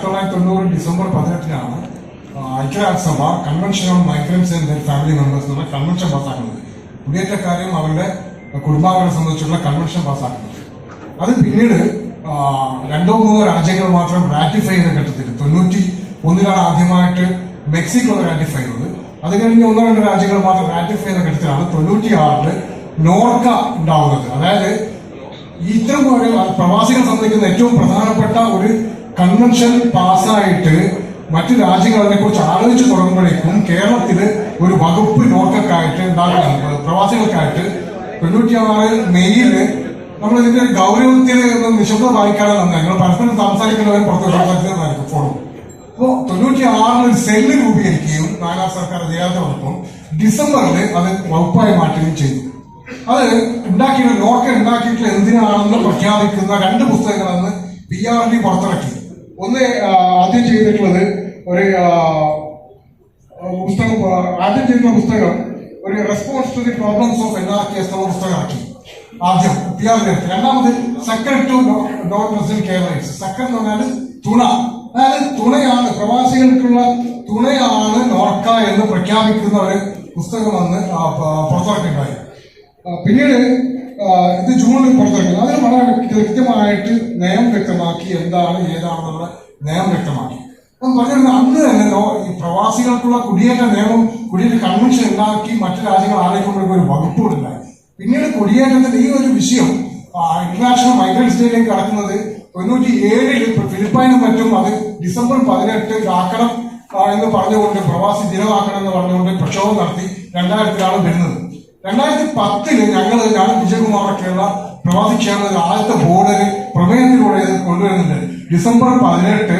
ആയിരത്തി തൊള്ളായിരത്തി തൊണ്ണൂറ് ഡിസംബർ പതിനെട്ടിനാണ് ഐക്യരാഷ്ട്രസഭ convention on migrants and their family members എന്നുള്ള കൺവെൻഷൻ പാസ്സാക്കുന്നത്. കുടിയേറ്റക്കാരെയും അവരുടെ കുടുംബാംഗങ്ങളെ സംബന്ധിച്ചുള്ള കൺവെൻഷൻ പാസ്സാക്കുന്നത്. അത് പിന്നീട് രണ്ടോ മൂന്നോ രാജ്യങ്ങൾ മാത്രം റാറ്റിഫൈ ചെയ്ത ഘട്ടത്തിൽ തൊണ്ണൂറ്റി ഒന്നിലാണ് ആദ്യമായിട്ട് മെക്സിക്കോ റാറ്റിഫൈ ചെയ്തത്. അത് കഴിഞ്ഞ് ഒന്നോ രണ്ടോ രാജ്യങ്ങൾ മാത്രം റാറ്റിഫൈ ചെയ്ത ഘട്ടത്തിലാണ് തൊണ്ണൂറ്റി ആറിൽ നോർക്ക ഉണ്ടാവുന്നത്. അതായത് ഇത്തരം ഒരു പ്രവാസികൾ സംബന്ധിക്കുന്ന ഏറ്റവും പ്രധാനപ്പെട്ട ഒരു കൺവെൻഷൻ പാസ്സായിട്ട് മറ്റു രാജ്യങ്ങൾ അതിനെ കുറിച്ച് ആലോചിച്ച് തുടങ്ങുമ്പോഴേക്കും കേരളത്തിൽ ഒരു വകുപ്പ് നോർക്കക്കായിട്ട് ഉണ്ടാകുന്നുണ്ട് പ്രവാസികൾക്കായിട്ട് തൊണ്ണൂറ്റിയാറ് മെയ്യിൽ നമ്മൾ ഇതിന്റെ ഗൗരവത്തിൽ നിശബ്ദം വായിക്കാതെ നന്നായി ഞങ്ങൾ പരസ്പരം സംസാരിക്കുന്നവരും പുറത്ത് സംസാരിക്കുന്നതായിരിക്കും ഫോണും അപ്പോ തൊണ്ണൂറ്റി ആറിൽ ഒരു സെല്ല് രൂപീകരിക്കുകയും നാലാം സർക്കാർ അധികാരത്തോടൊപ്പം ഡിസംബറിൽ അത് വകുപ്പായി മാറ്റുകയും ചെയ്തു. അത് ഉണ്ടാക്കിയിട്ട് നോക്ക ഉണ്ടാക്കിയിട്ടുള്ള എന്തിനാണെന്ന് പ്രഖ്യാപിക്കുന്ന രണ്ട് പുസ്തകങ്ങളെന്ന് പി ആർ ഡി പുറത്തിറക്കി. ഒന്ന് ആദ്യം ചെയ്തിട്ടുള്ളത് ഒരു പുസ്തകം ആദ്യം ചെയ്തിട്ടുള്ള പുസ്തകം ഒരു response to the problems of എല്ലാ പുസ്തകമാക്കി. എന്ന പുസ്തകം ഇറക്കി ആദ്യം വിദ്യാഭ്യാസം രണ്ടാമത് second to note in Keralites second എന്ന് പറഞ്ഞാൽ തുണ. അതായത് തുണയാണ് പ്രവാസികൾക്കുള്ള തുണയാണ് നോർക്ക എന്ന് പ്രഖ്യാപിക്കുന്ന ഒരു പുസ്തകം വന്ന് പുറത്തിറക്കിണ്ടായി പിന്നീട് ഇത് ജൂണിൽ പുറത്തിറക്കുന്നത് അതിന് വളരെ കൃത്യമായിട്ട് നയം വ്യക്തമാക്കി എന്താണ് ഏതാണെന്നുള്ള നയം വ്യക്തമാക്കി. അപ്പം പറഞ്ഞിരുന്നത് അന്ന് തന്നെ ഈ പ്രവാസികൾക്കുള്ള കുടിയേറ്റ നിയമം കുടിയേറ്റ കൺവെൻഷൻ ഉണ്ടാക്കി മറ്റു രാജ്യങ്ങൾ ആലോചിക്കുമ്പോഴേക്കും ഒരു വകുപ്പുണ്ടായി പിന്നീട് കുടിയേറ്റത്തിന്റെ ഈ ഒരു വിഷയം ഇന്റർനാഷണൽ മൈഗ്രൻസ് ഡേയിലേക്ക് കടക്കുന്നത് തൊണ്ണൂറ്റി ഏഴിൽ ഫിലിപ്പൈനും മറ്റും അത് ഡിസംബർ പതിനെട്ട് ആക്കണം എന്ന് പറഞ്ഞുകൊണ്ട് പ്രവാസി ദിനമാക്കണം എന്ന് പറഞ്ഞുകൊണ്ട് പ്രക്ഷോഭം നടത്തി രണ്ടായിരത്തിലാണ് വരുന്നത്. രണ്ടായിരത്തി പത്തിൽ ഞങ്ങൾ ഞാൻ വിജയകുമാറൊക്കെയുള്ള പ്രവാസി ക്ഷേമ ആദ്യത്തെ ബോർഡ് പ്രമേയത്തിലൂടെ കൊണ്ടുവരുന്നുണ്ട്. ഡിസംബർ പതിനെട്ട്